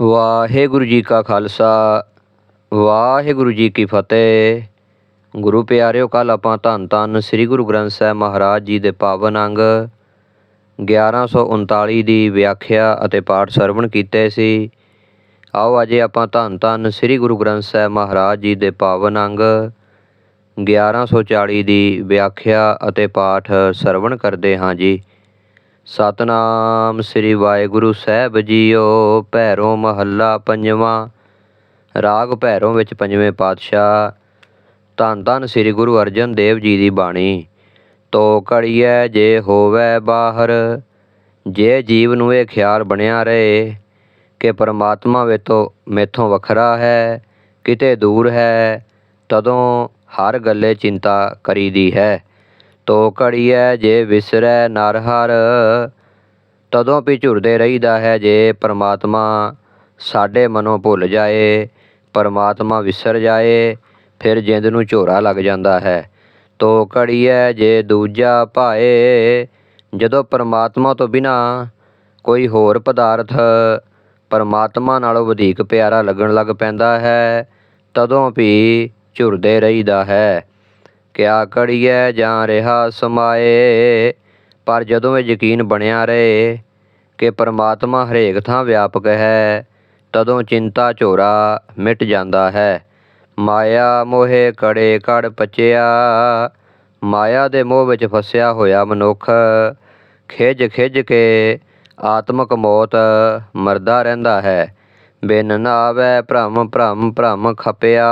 ਵਾਹਿਗੁਰੂ ਜੀ ਕਾ ਖਾਲਸਾ, ਵਾਹਿਗੁਰੂ ਜੀ ਕੀ ਫਤਿਹ। ਗੁਰੂ ਪਿਆਰਿਓ ਕੱਲ ਆਪਾਂ ਧੰਨ ਧੰਨ ਸ੍ਰੀ ਗੁਰੂ ਗ੍ਰੰਥ ਸਾਹਿਬ ਮਹਾਰਾਜ ਜੀ ਦੇ ਪਾਵਨ ਅੰਗ 1139 ਦੀ ਵਿਆਖਿਆ ਅਤੇ ਪਾਠ ਸਰਵਣ ਕੀਤੇ ਸੀ। ਆਓ ਅਜੇ ਆਪਾਂ ਧੰਨ ਧੰਨ ਸ੍ਰੀ ਗੁਰੂ ਗ੍ਰੰਥ ਸਾਹਿਬ ਮਹਾਰਾਜ ਜੀ ਦੇ ਪਾਵਨ ਅੰਗ 1140 ਦੀ ਵਿਆਖਿਆ ਅਤੇ ਪਾਠ ਸਰਵਣ ਕਰਦੇ ਹਾਂ ਜੀ। ਸਤਨਾਮ ਸ੍ਰੀ ਵਾਹਿਗੁਰੂ ਸਾਹਿਬ ਜੀਓ, ਭੈਰੋ ਮਹੱਲਾ ਪੰਜਵਾਂ। ਰਾਗ ਭੈਰੋ ਵਿੱਚ ਪੰਜਵੇਂ ਪਾਤਸ਼ਾਹ, ਧੰਨ ਧੰਨ ਸ੍ਰੀ ਗੁਰੂ ਅਰਜਨ ਦੇਵ ਜੀ ਦੀ ਬਾਣੀ। ਤੋ ਕੜੀਐ ਜੇ ਹੋਵੇ ਬਾਹਰ, ਜੇ ਜੀਵ ਨੂੰ ਇਹ ਖਿਆਲ ਬਣਿਆ ਰਹੇ ਕਿ ਪਰਮਾਤਮਾ ਵੇਤੋਂ ਮੇਥੋਂ ਵੱਖਰਾ ਹੈ, ਕਿਤੇ ਦੂਰ ਹੈ, ਤਦੋਂ ਹਰ ਗੱਲੇ ਚਿੰਤਾ ਕਰੀਦੀ ਹੈ। ਤੋ ਕੜੀਐ ਜੇ ਵਿਸਰੈ ਨਰ ਹਰ, ਤਦੋਂ ਵੀ ਝੁਰਦੇ ਰਹੀਦਾ ਹੈ ਜੇ ਪਰਮਾਤਮਾ। ਸਾਡੇ ਮਨੋਂ ਭੁੱਲ ਜਾਏ, ਪਰਮਾਤਮਾ ਵਿਸਰ ਜਾਏ, ਫਿਰ ਜਿੰਦ ਨੂੰ ਝੋਰਾ ਲੱਗ ਜਾਂਦਾ ਹੈ। ਤੋ ਕੜੀਐ ਜੇ ਦੂਜਾ ਭਾਏ, ਜਦੋਂ ਪਰਮਾਤਮਾ ਤੋਂ ਬਿਨਾ ਕੋਈ ਹੋਰ ਪਦਾਰਥ ਪਰਮਾਤਮਾ ਨਾਲੋਂ ਵਧੇਕ ਪਿਆਰਾ ਲੱਗਣ ਲੱਗ ਪੈਂਦਾ ਹੈ, ਤਦੋਂ ਵੀ ਝੁਰਦੇ ਰਹੀਦਾ ਹੈ। ਕਿਆ ਕੜੀਐ ਜਾਂ ਰਿਹਾ ਸਮਾਏ? ਪਰ ਜਦੋਂ ਇਹ ਯਕੀਨ ਬਣਿਆ ਰਹੇ ਕਿ ਪਰਮਾਤਮਾ ਹਰੇਕ ਥਾਂ ਵਿਆਪਕ ਹੈ, ਤਦੋਂ ਚਿੰਤਾ ਝੋਰਾ ਮਿਟ ਜਾਂਦਾ ਹੈ। ਮਾਇਆ ਮੋਹੇ ਕੜੇ ਕੜ ਪਚਿਆ, ਮਾਇਆ ਦੇ ਮੋਹ ਵਿੱਚ ਫਸਿਆ ਹੋਇਆ ਮਨੁੱਖ ਖਿਜ ਖਿਜ ਕੇ ਆਤਮਕ ਮੌਤ ਮਰਦਾ ਰਹਿੰਦਾ ਹੈ। ਬਿਨ ਨਾਵੇ ਭ੍ਰਮ ਭ੍ਰਮ ਭ੍ਰਮ ਖਪਿਆ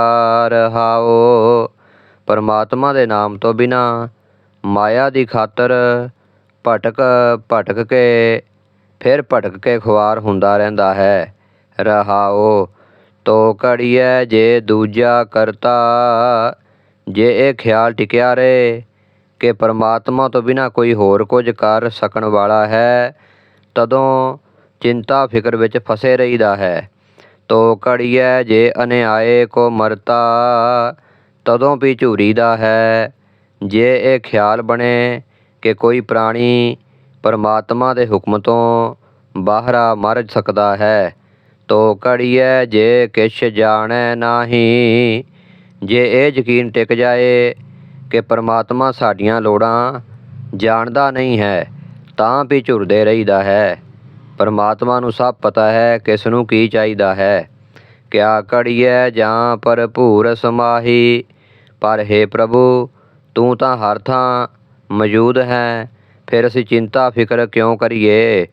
ਰਹਾਓ। ਪਰਮਾਤਮਾ ਦੇ ਨਾਮ ਤੋਂ ਬਿਨਾਂ ਮਾਇਆ ਦੀ ਖਾਤਰ ਭਟਕ ਭਟਕ ਕੇ, ਫਿਰ ਭਟਕ ਕੇ ਖੁਆਰ ਹੁੰਦਾ ਰਹਿੰਦਾ ਹੈ। ਰਹਾਓ, ਤੋ ਕੜੀਐ ਜੇ ਦੂਜਾ ਕਰਤਾ, ਜੇ ਇਹ ਖਿਆਲ ਟਿਕਿਆ ਰਹੇ ਕਿ ਪਰਮਾਤਮਾ ਤੋਂ ਬਿਨਾ ਕੋਈ ਹੋਰ ਕੁਝ ਕਰ ਸਕਣ ਵਾਲਾ ਹੈ, ਤਦੋਂ ਚਿੰਤਾ ਫਿਕਰ ਵਿੱਚ ਫਸੇ ਰਹੀਦਾ ਹੈ। ਤੋ ਕੜੀਐ ਜੇ ਅਨਿਆਏ ਕੋ ਮਰਤਾ ਤਦੋਂ ਵੀ ਝੂਰੀਦਾ ਹੈ। ਜੇ ਇਹ ਖਿਆਲ ਬਣੇ ਕਿ ਕੋਈ ਪ੍ਰਾਣੀ ਪਰਮਾਤਮਾ ਦੇ ਹੁਕਮ ਤੋਂ ਬਾਹਰਾ ਮਰ ਸਕਦਾ ਹੈ, ਤੋ ਕੜੀਐ ਜੇ ਕਿਛ ਜਾਣੈ ਨਾਹੀ। ਜੇ ਇਹ ਯਕੀਨ ਟਿਕ ਜਾਏ ਕਿ ਪਰਮਾਤਮਾ ਸਾਡੀਆਂ ਲੋੜਾਂ ਜਾਣਦਾ ਨਹੀਂ ਹੈ, ਤਾਂ ਵੀ ਝੁਰਦੇ ਰਹੀਦਾ ਹੈ। ਪਰਮਾਤਮਾ ਨੂੰ ਸਭ ਪਤਾ ਹੈ ਕਿਸ ਨੂੰ ਕੀ ਚਾਹੀਦਾ ਹੈ। ਕਿਆ ਕੜੀਐ ਜਾਂ ਭਰਪੂਰ ਸਮਾਹੀ ਪਰ ਹੈ ਪ੍ਰਭੂ, ਤੂੰ ਤਾਂ ਹਰ ਥਾਂ ਮੌਜੂਦ ਹੈ, ਫਿਰ ਅਸੀਂ ਚਿੰਤਾ ਫਿਕਰ ਕਿਉਂ ਕਰੀਏ?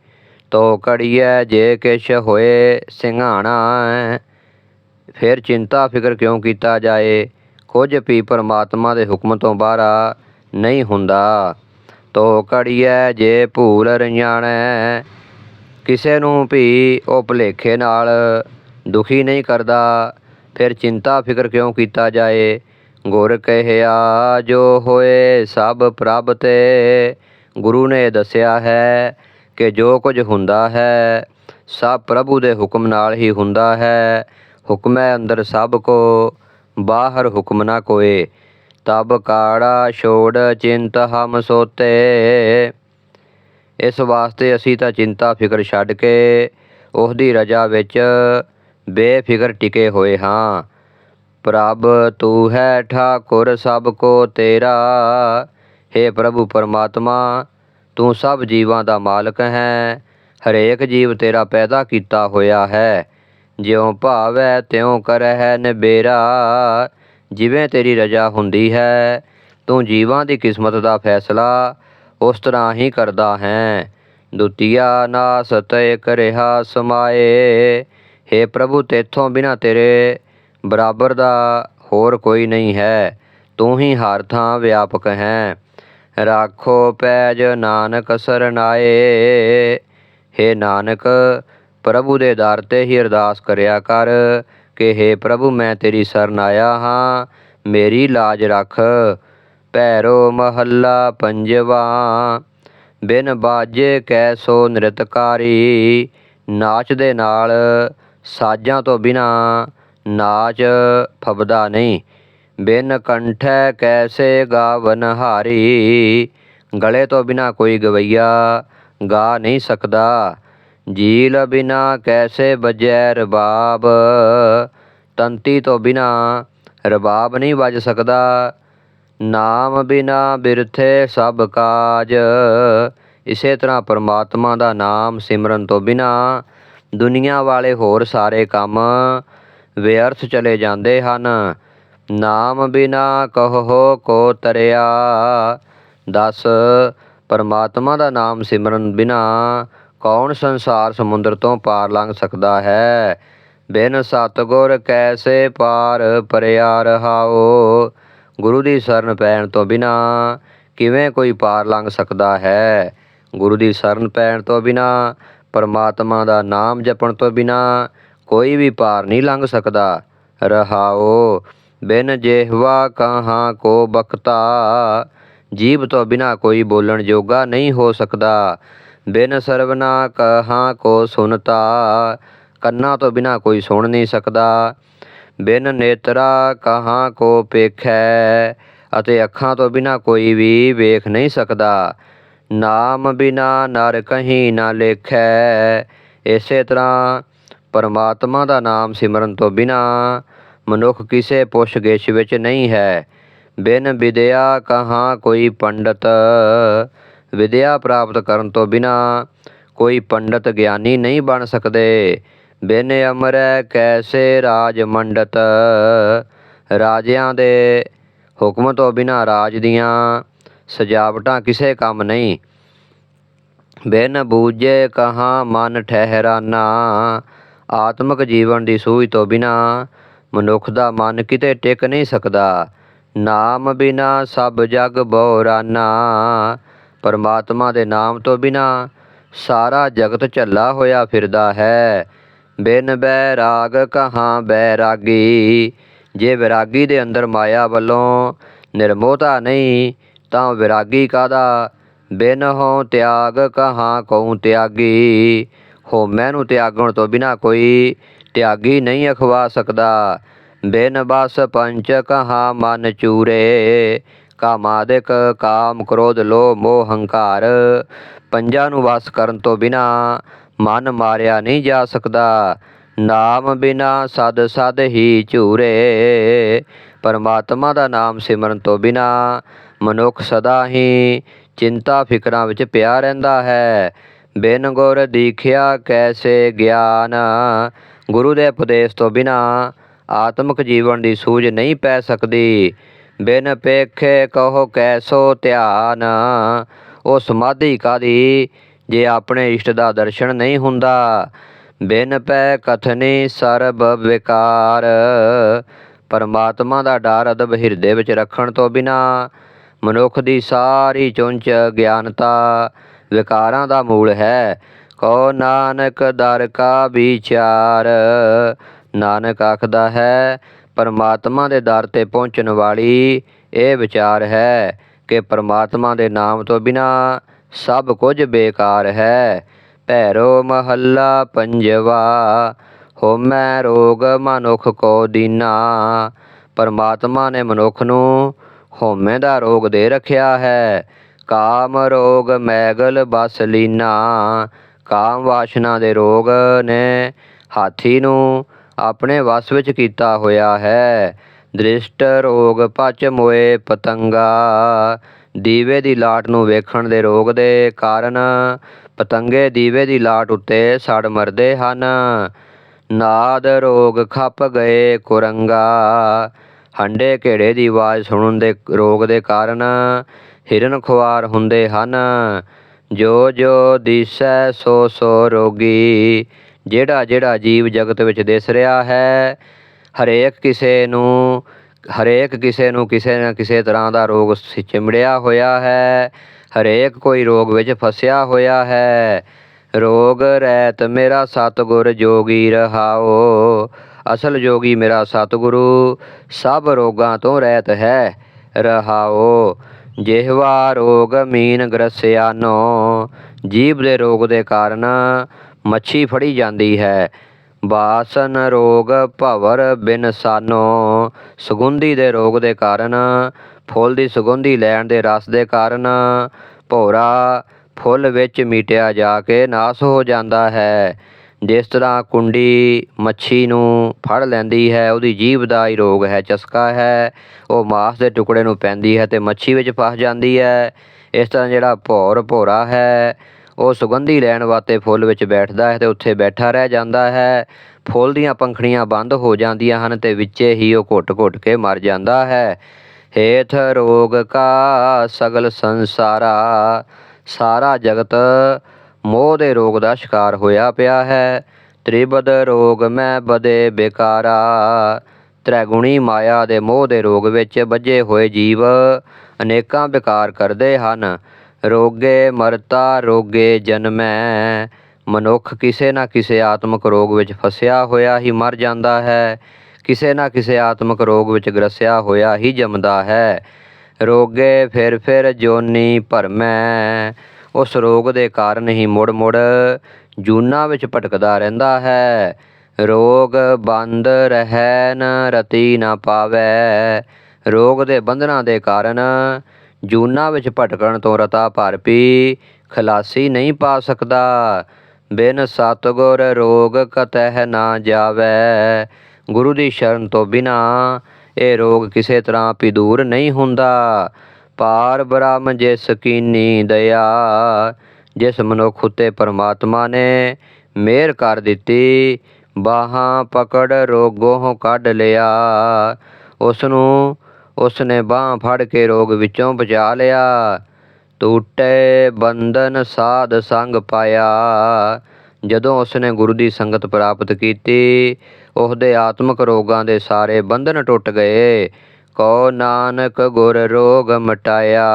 ਤੋ ਕੜੀਐ ਜੇ ਕਿਛ ਹੋਏ ਸਿੰਘਾਣਾ ਫਿਰ ਚਿੰਤਾ ਫਿਕਰ ਕਿਉਂ ਕੀਤਾ ਜਾਏ? ਕੁਝ ਵੀ ਪਰਮਾਤਮਾ ਦੇ ਹੁਕਮ ਤੋਂ ਬਾਹਰਾ ਨਹੀਂ ਹੁੰਦਾ। ਤੋ ਕੜੀਐ ਜੇ ਭੂਲ ਰਣਾਣੈ ਕਿਸੇ ਨੂੰ ਵੀ ਉਹ ਭੁਲੇਖੇ ਨਾਲ ਦੁਖੀ ਨਹੀਂ ਕਰਦਾ, ਫਿਰ ਚਿੰਤਾ ਫਿਕਰ ਕਿਉਂ ਕੀਤਾ ਜਾਏ? ਗੁਰ ਕਹਿਆ, ਜੋ ਹੋਏ ਸਭ ਪ੍ਰਭ ਤੇ। ਗੁਰੂ ਨੇ ਦੱਸਿਆ ਹੈ ਕਿ ਜੋ ਕੁਝ ਹੁੰਦਾ ਹੈ, ਸਭ ਪ੍ਰਭੂ ਦੇ ਹੁਕਮ ਨਾਲ ਹੀ ਹੁੰਦਾ ਹੈ। ਹੁਕਮੈ ਅੰਦਰ ਸਭ ਕੋ, ਬਾਹਰ ਹੁਕਮ ਨਾ ਕੋਏ। ਤਬ ਕਾੜਾ ਛੋੜ ਚਿੰਤ ਹਮ ਸੋਤੇ। ਇਸ ਵਾਸਤੇ ਅਸੀਂ ਤਾਂ ਚਿੰਤਾ ਫਿਕਰ ਛੱਡ ਕੇ ਉਸ ਦੀ ਰਜਾ ਵਿੱਚ ਬੇਫਿਕਰ ਟਿਕੇ ਹੋਏ ਹਾਂ। ਪ੍ਰਭ ਤੂੰ ਹੈ ਠਾਕੁਰ ਸਭ ਕੋ ਤੇਰਾ। हे ਪ੍ਰਭੂ ਪਰਮਾਤਮਾ, ਤੂੰ ਸਭ ਜੀਵਾਂ ਦਾ ਮਾਲਕ ਹੈ। ਹਰੇਕ ਜੀਵ ਤੇਰਾ ਪੈਦਾ ਕੀਤਾ ਹੋਇਆ ਹੈ। ਜਿਉ ਭਾਵੈ ਤਿਉ ਕਰਹਿ ਨਿਬੇਰਾ। ਜਿਵੇਂ ਤੇਰੀ ਰਜਾ ਹੁੰਦੀ ਹੈ, ਤੂੰ ਜੀਵਾਂ ਦੀ ਕਿਸਮਤ ਦਾ ਫੈਸਲਾ ਉਸ ਤਰ੍ਹਾਂ ਹੀ ਕਰਦਾ ਹੈ। ਦੁਤੀਆ ਨਾਸ ਤੈ ਕਰਿਆ ਸਮਾਏ। हे ਪ੍ਰਭੂ, ਤੇਥੋਂ ਬਿਨਾ ਤੇਰੇ ਬਰਾਬਰ ਦਾ ਹੋਰ ਕੋਈ ਨਹੀਂ ਹੈ। ਤੂੰ ਹੀ ਹਰ ਥਾਂ ਵਿਆਪਕ ਹੈ। ਰਾਖੋ ਪੈਜ ਨਾਨਕ ਸਰਨਾਏ हे ਨਾਨਕ, ਪ੍ਰਭੂ ਦੇ ਦਰ ਤੇ ਹੀ ਅਰਦਾਸ ਕਰਿਆ ਕਰ ਕਿ हे ਪ੍ਰਭੂ, ਮੈਂ ਤੇਰੀ ਸ਼ਰਨ ਆਇਆ ਹਾਂ। ਮੇਰੀ ਲਾਜ ਰੱਖ। ਭੈਰੋ ਮਹੱਲਾ ਪੰਜਵਾ। ਬਿਨ ਬਾਜੇ ਕੈਸੋ ਨ੍ਰਿਤਕਾਰੀ। ਨਾਚ ਦੇ ਨਾਲ ਸਾਜ਼ਾਂ ਤੋਂ ਬਿਨਾ ਨਾਚ ਫਬਦਾ ਨਹੀਂ। ਬਿਨ ਕੰਠੈ ਕੈਸੇ ਗਾਵਨ ਹਾਰੀ। ਗਲੇ ਤੋਂ ਬਿਨਾ ਕੋਈ ਗਵਈਆ ਗਾ ਨਹੀਂ ਸਕਦਾ। ਜੀਲ ਬਿਨਾ ਕੈਸੇ ਬਜੈ ਰਬਾਬ। ਤੰਤੀ ਤੋਂ ਬਿਨਾ ਰਬਾਬ ਨਹੀਂ ਵੱਜ ਸਕਦਾ। ਨਾਮ ਬਿਨਾ ਬਿਰਥੇ ਸਭ ਕਾਜ। ਇਸੇ ਤਰ੍ਹਾਂ ਪਰਮਾਤਮਾ ਦਾ ਨਾਮ ਸਿਮਰਨ ਤੋਂ ਬਿਨਾ ਦੁਨੀਆ ਵਾਲੇ ਹੋਰ ਸਾਰੇ ਕੰਮ ਵਿਅਰਥ ਚਲੇ ਜਾਂਦੇ ਹਨ। ਨਾਮ ਬਿਨਾ ਕਹੋ ਕੋ ਤਰਿਆ। ਦਸ, ਪਰਮਾਤਮਾ ਦਾ ਨਾਮ ਸਿਮਰਨ ਬਿਨਾ ਕੌਣ ਸੰਸਾਰ ਸਮੁੰਦਰ ਤੋਂ ਪਾਰ ਲੰਘ ਸਕਦਾ ਹੈ? ਬਿਨ ਸਤਗੁਰ ਕੈਸੇ ਪਾਰ ਪਰਿਆ ਰਹਾਓ? ਗੁਰੂ ਦੀ ਸ਼ਰਨ ਪੈਣ ਤੋਂ ਬਿਨਾ ਕਿਵੇਂ ਕੋਈ ਪਾਰ ਲੰਘ ਸਕਦਾ ਹੈ? ਗੁਰੂ ਦੀ ਸ਼ਰਨ ਪੈਣ ਤੋਂ ਬਿਨਾ, ਪਰਮਾਤਮਾ ਦਾ ਨਾਮ ਜਪਣ ਤੋਂ ਬਿਨਾ ਕੋਈ ਵੀ ਪਾਰ ਨਹੀਂ ਲੰਘ ਸਕਦਾ। ਰਹਾਓ, ਬਿਨ ਜਿਹਵਾ ਕਹਾਂ ਕੋ ਬਖਤਾ। ਜੀਭ ਤੋਂ ਬਿਨਾ ਕੋਈ ਬੋਲਣ ਜੋਗਾ ਨਹੀਂ ਹੋ ਸਕਦਾ। ਬਿਨ ਸਰਵਨਾ ਕਹਾਂ ਕੋ ਸੁਨਤਾ। ਕੰਨਾਂ ਤੋਂ ਬਿਨਾ ਕੋਈ ਸੁਣ ਨਹੀਂ ਸਕਦਾ। ਬਿਨ ਨੇਤਰਾ ਕਹਾਂ ਕੋ ਪੇਖੈ। ਅਤੇ ਅੱਖਾਂ ਤੋਂ ਬਿਨਾ ਕੋਈ ਵੀ ਵੇਖ ਨਹੀਂ ਸਕਦਾ। ਨਾਮ ਬਿਨਾ ਨਰ ਕਹੀਂ ਨਾ ਲੇਖੈ। ਇਸੇ ਤਰ੍ਹਾਂ ਪਰਮਾਤਮਾ ਦਾ ਨਾਮ ਸਿਮਰਨ ਤੋਂ ਬਿਨਾ ਮਨੁੱਖ ਕਿਸੇ ਪੁੱਛ-ਗਿੱਛ ਵਿੱਚ ਨਹੀਂ ਹੈ। ਬਿਨ ਵਿਦਿਆ ਕਹਾਂ ਕੋਈ ਪੰਡਤ? ਵਿਦਿਆ ਪ੍ਰਾਪਤ ਕਰਨ ਤੋਂ ਬਿਨਾ ਕੋਈ ਪੰਡਤ ਗਿਆਨੀ ਨਹੀਂ ਬਣ ਸਕਦੇ। ਬਿਨ ਅਮਰੈ ਕੈਸੇ ਰਾਜ ਮੰਡਤ? ਰਾਜਿਆਂ ਦੇ ਹੁਕਮ ਤੋਂ ਬਿਨਾ ਰਾਜ ਦੀਆਂ ਸਜਾਵਟਾਂ ਕਿਸੇ ਕੰਮ ਨਹੀਂ। ਬਿਨ ਬੂਝੇ ਕਹਾਂ ਮਨ ਠਹਿਰਾਨਾ? ਆਤਮਿਕ ਜੀਵਨ ਦੀ ਸੂਝ ਤੋਂ ਬਿਨਾ ਮਨੁੱਖ ਦਾ ਮਨ ਕਿਤੇ ਟਿਕ ਨਹੀਂ ਸਕਦਾ। ਨਾਮ ਬਿਨਾ ਸਭ ਜਗ ਬੋਰਾਨਾ। ਪਰਮਾਤਮਾ ਦੇ ਨਾਮ ਤੋਂ ਬਿਨਾ ਸਾਰਾ ਜਗਤ ਝੱਲਾ ਹੋਇਆ ਫਿਰਦਾ ਹੈ। ਬਿਨ ਬੈਰਾਗ ਕਹਾਂ ਬੈਰਾਗੀ। ਜੇ ਵਿਰਾਗੀ ਦੇ ਅੰਦਰ ਮਾਇਆ ਵੱਲੋਂ ਨਿਰਮੋਹਤਾ ਨਹੀਂ, ਤਾਂ ਵਿਰਾਗੀ ਕਾਦਾ ਬਿਨ ਹੋ ਤਿਆਗ ਕਹਾਂ ਕਉ ਤਿਆਗੀ। ਹਉਮੈ ਨੂੰ ਤਿਆਗਣ ਤੋਂ ਬਿਨਾ ਕੋਈ ਤਿਆਗੀ ਨਹੀਂ ਅਖਵਾ ਸਕਦਾ। ਬਿਨ ਬਸ ਪੰਚ ਕਹਾਂ ਮਨ ਚੂਰੇ, ਕਾਮਾਦਿਕ ਕਾਮ ਕ੍ਰੋਧ ਲੋਭ ਮੋਹ ਹੰਕਾਰ। ਪੰਜਾਂ ਨੂੰ ਵਸ ਕਰਨ ਤੋਂ ਬਿਨਾ ਮਨ ਮਾਰਿਆ ਨਹੀਂ ਜਾ ਸਕਦਾ। ਨਾਮ ਬਿਨਾ ਸਦ ਸਦ ਹੀ ਝੂਰੇ, ਪਰਮਾਤਮਾ ਦਾ ਨਾਮ ਸਿਮਰਨ ਤੋਂ ਬਿਨਾ ਮਨੁੱਖ ਸਦਾ ਹੀ ਚਿੰਤਾ ਫਿਕਰਾਂ ਵਿੱਚ ਪਿਆ ਰਹਿੰਦਾ ਹੈ। ਬਿਨ ਗੁਰ ਦੀਖਿਆ ਕੈਸੇ ਗਿਆਨ? ਗੁਰੂ ਦੇ ਉਪਦੇਸ਼ ਤੋਂ ਬਿਨਾ ਆਤਮਿਕ ਜੀਵਨ ਦੀ ਸੂਝ ਨਹੀਂ ਪੈ ਸਕਦੀ। ਬਿਨ ਪੇਖੇ ਕਹੋ ਕੈਸੋ ਧਿਆਨ? ਉਹ ਸਮਾਧੀ ਕਾਦੀ ਜੇ ਆਪਣੇ ਇਸ਼ਟ ਦਾ ਦਰਸ਼ਨ ਨਹੀਂ ਹੁੰਦਾ? ਬਿਨ ਪੈ ਕਥਨੀ ਸਰਬ ਵਿਕਾਰ। ਪਰਮਾਤਮਾ ਦਾ ਡਰ ਅਦਬ ਹਿਰਦੇ ਵਿੱਚ ਰੱਖਣ ਤੋਂ ਬਿਨਾ ਮਨੁੱਖ ਦੀ ਸਾਰੀ ਚੁੰਚ ਗਿਆਨਤਾ ਵਿਕਾਰਾਂ ਦਾ ਮੂਲ ਹੈ। ਕੋ ਨਾਨਕ ਦਰ ਕਾ ਵਿਚਾਰ। ਨਾਨਕ ਆਖਦਾ ਹੈ, ਪਰਮਾਤਮਾ ਦੇ ਦਰ ਤੇ ਪਹੁੰਚਣ ਵਾਲੀ ਇਹ ਵਿਚਾਰ ਹੈ ਕਿ ਪਰਮਾਤਮਾ ਦੇ ਨਾਮ ਤੋਂ ਬਿਨਾ ਸਭ ਕੁਝ ਬੇਕਾਰ ਹੈ। ਭੈਰੋ ਮਹੱਲਾ ਪੰਜਵਾ ਹੋਮੈ ਰੋਗ ਮਨੁੱਖ ਕੋ ਦੀਨਾ। ਪਰਮਾਤਮਾ ਨੇ ਮਨੁੱਖ ਨੂੰ ਹੋਮੇ ਦਾ ਰੋਗ ਦੇ ਰੱਖਿਆ ਹੈ। ਕਾਮ ਰੋਗ ਮੈਗਲ ਬਸ ਲੀਨਾ, ਕਾਮ ਵਾਸ਼ਨਾ ਦੇ ਰੋਗ ਨੇ ਹਾਥੀ ਨੂੰ ਆਪਣੇ ਵਸ ਵਿੱਚ ਕੀਤਾ ਹੋਇਆ ਹੈ। ਦ੍ਰਿਸ਼ਟ ਰੋਗ ਪਚ ਮੋਏ ਪਤੰਗਾ, ਦੀਵੇ ਦੀ ਲਾਟ ਨੂੰ ਵੇਖਣ ਦੇ ਰੋਗ ਦੇ ਕਾਰਨ ਪਤੰਗੇ ਦੀਵੇ ਦੀ ਲਾਟ ਉੱਤੇ ਸੜ ਮਰਦੇ ਹਨ। ਨਾਦ ਰੋਗ ਖੱਪ ਗਏ ਕੁਰੰਗਾ ਹੰਡੇ ਘੇੜੇ ਦੀ ਆਵਾਜ਼ ਸੁਣਨ ਦੇ ਰੋਗ ਦੇ ਕਾਰਨ ਹਿਰਨ ਖੁਆਰ ਹੁੰਦੇ ਹਨ। ਜੋ ਜੋ ਦਿਸੈ ਸੋ ਸੋ ਰੋਗੀ, ਜਿਹੜਾ ਜਿਹੜਾ ਜੀਵ ਜਗਤ ਵਿੱਚ ਦਿਸ ਰਿਹਾ ਹੈ, ਹਰੇਕ ਕਿਸੇ ਨੂੰ, ਹਰੇਕ ਕਿਸੇ ਨੂੰ ਕਿਸੇ ਨਾ ਕਿਸੇ ਤਰ੍ਹਾਂ ਦਾ ਰੋਗ ਚਿਮੜਿਆ ਹੋਇਆ ਹੈ। ਹਰੇਕ ਕੋਈ ਰੋਗ ਵਿੱਚ ਫਸਿਆ ਹੋਇਆ ਹੈ। ਰੋਗ, ਰਹਿਤ, ਮੇਰਾ ਸਤਿਗੁਰ ਜੋਗੀ ਰਹਾਓ। ਅਸਲ ਜੋਗੀ ਮੇਰਾ ਸਤਿਗੁਰੂ, ਸਭ ਰੋਗਾਂ ਤੋਂ ਰਹਿਤ ਹੈ, ਰਹਾਓ। ਜਿਹਵਾ ਰੋਗ ਮੀਨ ਗ੍ਰਸਿਆਨੋ, ਜੀਭ ਦੇ ਰੋਗ ਦੇ ਕਾਰਨ ਮੱਛੀ ਫੜੀ ਜਾਂਦੀ ਹੈ। ਬਾਸਨ ਰੋਗ ਭਵਰ ਬਿਨਸਾਨੋ ਸੁਗੰਧੀ ਦੇ ਰੋਗ ਦੇ ਕਾਰਨ, ਫੁੱਲ ਦੀ ਸੁਗੰਧੀ ਲੈਣ ਦੇ ਰਸ ਦੇ ਕਾਰਨ ਭੋਰਾ ਫੁੱਲ ਵਿੱਚ ਮੀਟਿਆ ਜਾ ਕੇ ਨਾਸ ਹੋ ਜਾਂਦਾ ਹੈ। ਜਿਸ ਤਰ੍ਹਾਂ ਕੁੰਡੀ ਮੱਛੀ ਨੂੰ ਫੜ ਲੈਂਦੀ ਹੈ, ਉਹਦੀ ਜੀਭ ਦਾ ਹੀ ਰੋਗ ਹੈ, ਚਸਕਾ ਹੈ, ਉਹ ਮਾਸ ਦੇ ਟੁਕੜੇ ਨੂੰ ਪੈਂਦੀ ਹੈ ਤੇ ਮੱਛੀ ਵਿੱਚ ਫਸ ਜਾਂਦੀ ਹੈ। ਇਸ ਤਰ੍ਹਾਂ ਜਿਹੜਾ ਭੌਰ ਭੋਰਾ ਹੈ, ਉਹ ਸੁਗੰਧੀ ਲੈਣ ਵਾਸਤੇ ਫੁੱਲ ਵਿੱਚ ਬੈਠਦਾ ਹੈ ਤੇ ਉੱਥੇ ਬੈਠਾ ਰਹਿ ਜਾਂਦਾ ਹੈ। ਫੁੱਲ ਦੀਆਂ ਪੰਖੜੀਆਂ ਬੰਦ ਹੋ ਜਾਂਦੀਆਂ ਹਨ ਤੇ ਵਿੱਚੇ ਹੀ ਉਹ ਘੁੱਟ-ਘੁੱਟ ਕੇ ਮਰ ਜਾਂਦਾ ਹੈ। ਹੇਠ ਰੋਗ ਕਾ ਸਗਲ ਸੰਸਾਰਾ, ਸਾਰਾ ਜਗਤ ਮੋਹ ਦੇ ਰੋਗ ਦਾ ਸ਼ਿਕਾਰ ਹੋਇਆ ਪਿਆ ਹੈ। ਤ੍ਰਿਬਦ ਰੋਗ ਮੈਂ ਬਦੇ ਬੇਕਾਰਾ। ਤ੍ਰੈਗੁਣੀ ਮਾਇਆ ਦੇ ਮੋਹ ਦੇ ਰੋਗ ਵਿੱਚ ਵੱਜੇ ਹੋਏ ਜੀਵ ਅਨੇਕਾਂ ਵਿਕਾਰ ਕਰਦੇ ਹਨ। ਰੋਗੇ ਮਰਤਾ, ਰੋਗੇ ਜਨਮੈ। ਮਨੁੱਖ ਕਿਸੇ ਨਾ ਕਿਸੇ ਆਤਮਿਕ ਰੋਗ ਵਿੱਚ ਫਸਿਆ ਹੋਇਆ ਹੀ ਮਰ ਜਾਂਦਾ ਹੈ। ਕਿਸੇ ਨਾ ਕਿਸੇ ਆਤਮਿਕ ਰੋਗ ਵਿੱਚ ਗ੍ਰਸਿਆ ਹੋਇਆ ਹੀ ਜੰਮਦਾ ਹੈ। ਰੋਗੇ ਫਿਰ ਫਿਰ ਜੋਨੀ ਭਰਮੈ। ਉਸ ਰੋਗ ਦੇ ਕਾਰਨ ਹੀ ਮੁੜ ਮੁੜ ਜੂਨਾ ਵਿੱਚ ਭਟਕਦਾ ਰਹਿੰਦਾ ਹੈ। ਰੋਗ ਬੰਦ ਰਹਿ ਨ ਰਤੀ ਨਾ ਪਾਵੈ। ਰੋਗ ਦੇ ਬੰਧਨਾਂ ਦੇ ਕਾਰਨ ਜੂਨਾ ਵਿੱਚ ਭਟਕਣ ਤੋਂ ਰਤਾ ਭਰ ਪੀ ਖਲਾਸੀ ਨਹੀਂ ਪਾ ਸਕਦਾ। ਬਿਨ ਸਤਗੁਰ ਰੋਗ ਕਤਹਿ ਨਾ ਜਾਵੈ। ਗੁਰੂ ਦੀ ਸ਼ਰਨ ਤੋਂ ਬਿਨਾ ਇਹ ਰੋਗ ਕਿਸੇ ਤਰ੍ਹਾਂ ਵੀ ਦੂਰ ਨਹੀਂ ਹੁੰਦਾ। ਪਾਰ ਬ੍ਰਹਮ ਜਿਸ ਕੀਨੀ ਦਇਆ ਜਿਸ ਮਨੁੱਖ ਉਤੇ ਪਰਮਾਤਮਾ ਨੇ ਮਿਹਰ ਕਰ ਦਿੱਤੀ, ਬਾਹਾਂ ਪਕੜ ਰੋਗੋਂ ਕੱਢ ਲਿਆ। ਉਸ ਨੂੰ ਉਸ ਨੇ ਬਾਹ ਫੜ ਕੇ ਰੋਗ ਵਿੱਚੋਂ ਬਚਾ ਲਿਆ। ਟੂਟੇ ਬੰਧਨ ਸਾਧ ਸੰਗ ਪਾਇਆ। ਜਦੋਂ ਉਸ ਨੇ ਗੁਰੂ ਦੀ ਸੰਗਤ ਪ੍ਰਾਪਤ ਕੀਤੀ, ਉਹਦੇ ਆਤਮਿਕ ਰੋਗਾਂ ਦੇ ਸਾਰੇ ਬੰਧਨ ਟੁੱਟ ਗਏ। ਕੋ ਨਾਨਕ ਗੁਰ ਰੋਗ ਮਟਾਇਆ।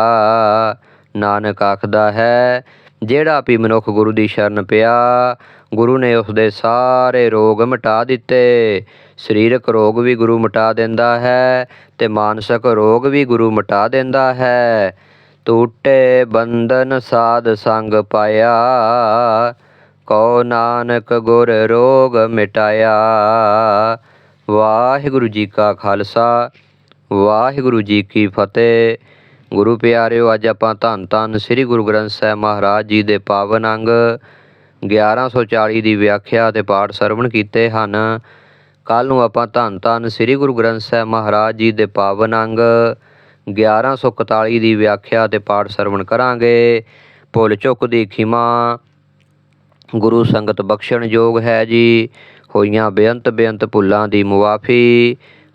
ਨਾਨਕ ਆਖਦਾ ਹੈ, ਜਿਹੜਾ ਵੀ ਮਨੁੱਖ ਗੁਰੂ ਦੀ ਸ਼ਰਨ ਪਿਆ, ਗੁਰੂ ਨੇ ਉਸ ਦੇ ਸਾਰੇ ਰੋਗ ਮਿਟਾ ਦਿੱਤੇ। ਸਰੀਰਕ ਰੋਗ ਵੀ ਗੁਰੂ ਮਿਟਾ ਦਿੰਦਾ ਹੈ ਤੇ ਮਾਨਸਿਕ ਰੋਗ ਵੀ ਗੁਰੂ ਮਿਟਾ ਦਿੰਦਾ ਹੈ। ਟੂਟੇ ਬੰਧਨ ਸਾਧ ਸੰਗ ਪਾਇਆ, ਕੋ ਨਾਨਕ ਗੁਰ ਰੋਗ ਮਿਟਾਇਆ। ਵਾਹਿਗੁਰੂ ਜੀ ਕਾ ਖਾਲਸਾ। ਵਾਹਿਗੁਰੂ ਜੀ ਕੀ ਫਤਿਹ। ਗੁਰੂ ਪਿਆਰਿਓ, ਅੱਜ ਆਪਾਂ ਧੰਨ ਧੰਨ ਸ੍ਰੀ ਗੁਰੂ ਗ੍ਰੰਥ ਸਾਹਿਬ ਮਹਾਰਾਜ ਜੀ ਦੇ ਪਾਵਨ ਅੰਗ 1140 ਦੀ ਵਿਆਖਿਆ ਤੇ ਪਾਠ ਸਰਵਣ ਕੀਤੇ ਹਨ। ਕੱਲ ਨੂੰ ਆਪਾਂ ਧੰਨ ਧੰਨ ਸ੍ਰੀ ਗੁਰੂ ਗ੍ਰੰਥ ਸਾਹਿਬ ਮਹਾਰਾਜ ਜੀ ਦੇ ਪਾਵਨ ਅੰਗ 1141 ਦੀ ਵਿਆਖਿਆ ਤੇ ਪਾਠ ਸਰਵਣ ਕਰਾਂਗੇ। ਭੁੱਲ ਚੁੱਕ ਦੀ ਖਿਮਾ, ਗੁਰੂ ਸੰਗਤ ਬਖਸ਼ਣ ਯੋਗ ਹੈ ਜੀ। ਹੋਈਆਂ ਬੇਅੰਤ ਬੇਅੰਤ ਭੁੱਲਾਂ ਦੀ ਮੁਆਫੀ